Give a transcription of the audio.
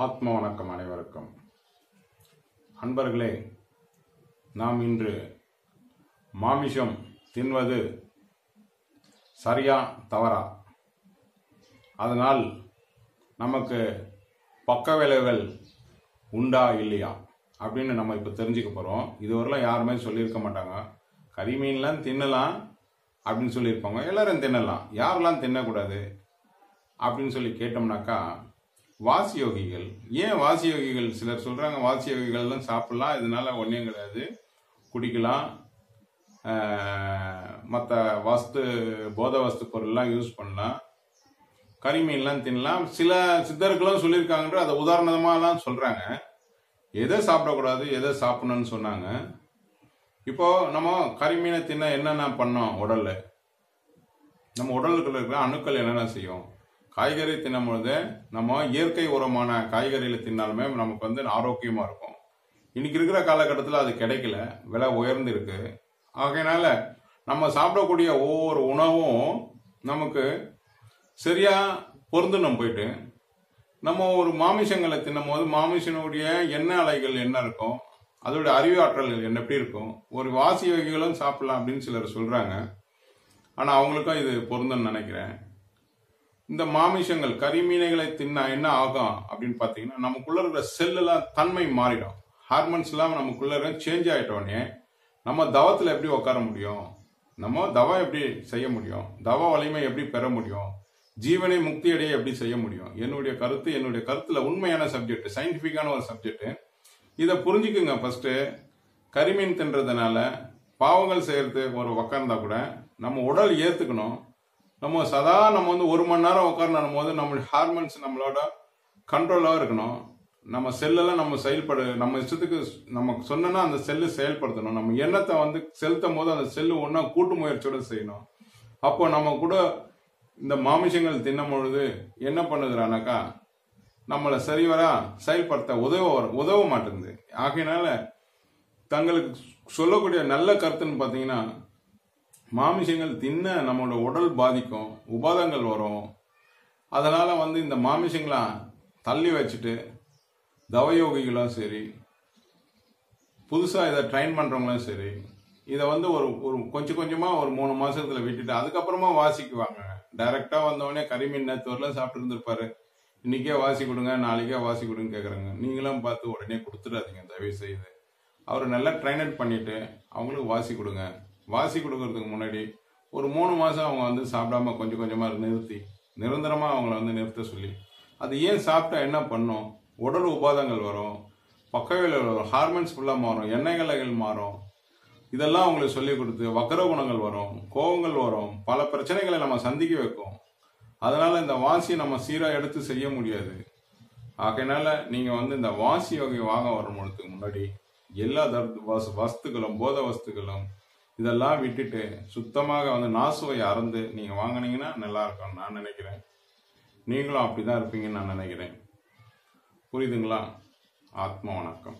ஆத்ம வணக்கம் அனைவருக்கும். அன்பர்களே நாம் இன்று மாமிசம் தின்வது சரியா தவறா? அதனால் நமக்கு பக்க விளைவுகள் உண்டா இல்லையா? அப்படின்னு நம்ம இப்போ தெரிஞ்சுக்க போகிறோம் இதுவரைலாம் யாருமே சொல்லியிருக்க மாட்டாங்க. கறி மீன்லாம் தின்னலாம் அப்படின்னு சொல்லியிருப்பாங்க. எல்லாரும் தின்னலாம். யாரெல்லாம் தின்னக்கூடாது அப்படின்னு சொல்லி கேட்டோம்னாக்கா வாசி யோகிகள் ஏன் வாசி யோகிகள் சிலர் சொல்றாங்க வாசி யோகிகள்லாம் சாப்பிடலாம் இதனால ஒன்றும் கிடையாது. குடிக்கலாம். மற்ற வஸ்து போத வஸ்து பொருள்லாம் யூஸ் பண்ணலாம். கறிமீன்லாம் தின்னலாம் சில சித்தர்களும் சொல்லியிருக்காங்கன்ற அதை உதாரணமாலாம் சொல்கிறாங்க எதை சாப்பிடக்கூடாது எதை சாப்பிடணும்னு சொன்னாங்க. இப்போ நம்ம கறிமீனை தின்ன என்னென்ன பண்ணோம் உடலில்? நம்ம உடலுக்குள்ள இருக்கிற அணுக்கள் என்னென்ன செய்யும்? காய்கறி தின்னும் பொழுது நம்ம இயற்கை உரமான காய்கறிகளை தின்னாலுமே நமக்கு வந்து ஆரோக்கியமா இருக்கும். இன்னைக்கு இருக்கிற காலகட்டத்தில் அது கிடைக்கல. விலை உயர்ந்து இருக்கு. ஆகையினால நம்ம சாப்பிடக்கூடிய ஒவ்வொரு உணவும் நமக்கு சரியா பொருந்தணும் போயிட்டு நம்ம ஒரு மாமிசங்களை தின்னும் போது மாமிசனுடைய எண்ணெய் அலைகள் என்ன இருக்கும்? அதோட அறிவாற்றல் என்ன எப்படி இருக்கும்? ஒரு வாசி வகைகளும் சாப்பிடலாம் அப்படின்னு சிலர் சொல்றாங்க. ஆனா அவங்களுக்கும் இது பொருந்தும்னு நினைக்கிறேன். இந்த மாமிசங்கள் கரிமீனைகளை தின்னா என்ன ஆகும் அப்படின்னு பார்த்தீங்கன்னா நமக்குள்ள இருக்கிற செல்லுலாம் தன்மை மாறிடும். ஹார்மோன்ஸ் எல்லாம் நமக்குள்ள சேஞ்ச் ஆகிட்டோடனே நம்ம தவத்தில் எப்படி உட்கார முடியும்? நம்ம தவா எப்படி செய்ய முடியும்? தவ வலிமை எப்படி பெற முடியும்? ஜீவனை முக்தி அடைய எப்படி செய்ய முடியும்? என்னுடைய கருத்து என்னுடைய கருத்தில் உண்மையான சப்ஜெக்ட் சயின்டிஃபிக்கான ஒரு சப்ஜெக்ட் இதை புரிஞ்சுக்குங்க ஃபர்ஸ்ட்டு கரிமீன் தின்றதுனால பாவங்கள் செய்கிறது ஒரு உக்காந்தா கூட நம்ம உடல் ஏற்றுக்கணும் நம்ம சதா நம்ம வந்து ஒரு மணி நேரம் உட்காரணும் போது நம்ம ஹார்மோன்ஸ் நம்மளோட கண்ட்ரோலாக இருக்கணும். நம்ம செல்லெல்லாம் நம்ம செயல்படு நம்ம இஷ்டத்துக்கு நம்ம சொன்னோன்னா அந்த செல்லு செயல்படுத்தணும். நம்ம எண்ணத்தை வந்து செலுத்தும் போது அந்த செல்லு ஒன்றா கூட்டு முயற்சியோட செய்யணும். அப்போ நம்ம கூட இந்த மாமிசங்கள் தின்னும் பொழுது என்ன பண்ணுதுறானாக்கா நம்மளை சரிவரா செயல்படுத்த உதவ உதவ மாட்டேங்குது. ஆகையினால தங்களுக்கு சொல்லக்கூடிய நல்ல கருத்துன்னு பார்த்தீங்கன்னா மாமிசங்கள் தின்ன நம்மளோட உடல் பாதிக்கும் உபாதங்கள் வரும். அதனால் வந்து இந்த மாமிசங்களா தள்ளி வச்சுட்டு தவயோகிகளும் சரி புதுசாக இதை ட்ரைன் பண்ணுறவங்களும் சரி இதை வந்து ஒரு ஒரு கொஞ்சம் கொஞ்சமாக ஒரு மூணு மாதத்தில் விட்டுட்டு அதுக்கப்புறமா வாசிக்குவாங்க. டைரெக்டாக வந்தவொடனே கரிமீன் நேத்தூரில் வரலாம் சாப்பிட்டு இருந்திருப்பாரு. இன்றைக்கே வாசி கொடுங்க நாளைக்கே வாசி கொடுங்க கேட்குறாங்க நீங்களும் பார்த்து உடனே கொடுத்துடாதீங்க தயவு செய்து. அவர் நல்லா ட்ரைனட் பண்ணிவிட்டு அவங்களுக்கு வாசி கொடுங்க. வாசி கொடுக்கறதுக்கு முன்னாடி ஒரு மூணு மாதம் அவங்க வந்து சாப்பிடாம கொஞ்சம் கொஞ்சமாக நிறுத்தி நிரந்தரமாக அவங்கள வந்து நிறுத்த சொல்லி அது ஏன் சாப்பிட்டா என்ன பண்ணும்? உடல் உபாதங்கள் வரும் பக்கவியல் வரும் ஹார்மோன்ஸ் ஃபுல்லாக மாறும் எண்ணெய்கள் மாறும். இதெல்லாம் அவங்களுக்கு சொல்லி கொடுத்து வக்கர குணங்கள் வரும் கோபங்கள் வரும் பல பிரச்சனைகளை நம்ம சந்திக்க வைக்கும். அதனால இந்த வாசியை நம்ம சீராக எடுத்து செய்ய முடியாது. ஆகையினால நீங்கள் வந்து இந்த வாசி வகை வாங்க வரும்போதுக்கு முன்னாடி எல்லா தர்த்து வஸ்துக்களும் போத வஸ்துக்களும் இதெல்லாம் விட்டுட்டு சுத்தமாக வந்து நாசுவை அறந்து நீங்க வாங்கினீங்கன்னா நல்லா இருக்கும் நான் நினைக்கிறேன். நீங்களும் அப்படிதான் இருப்பீங்கன்னு நான் நினைக்கிறேன். புரியுதுங்களா? ஆத்ம வணக்கம்.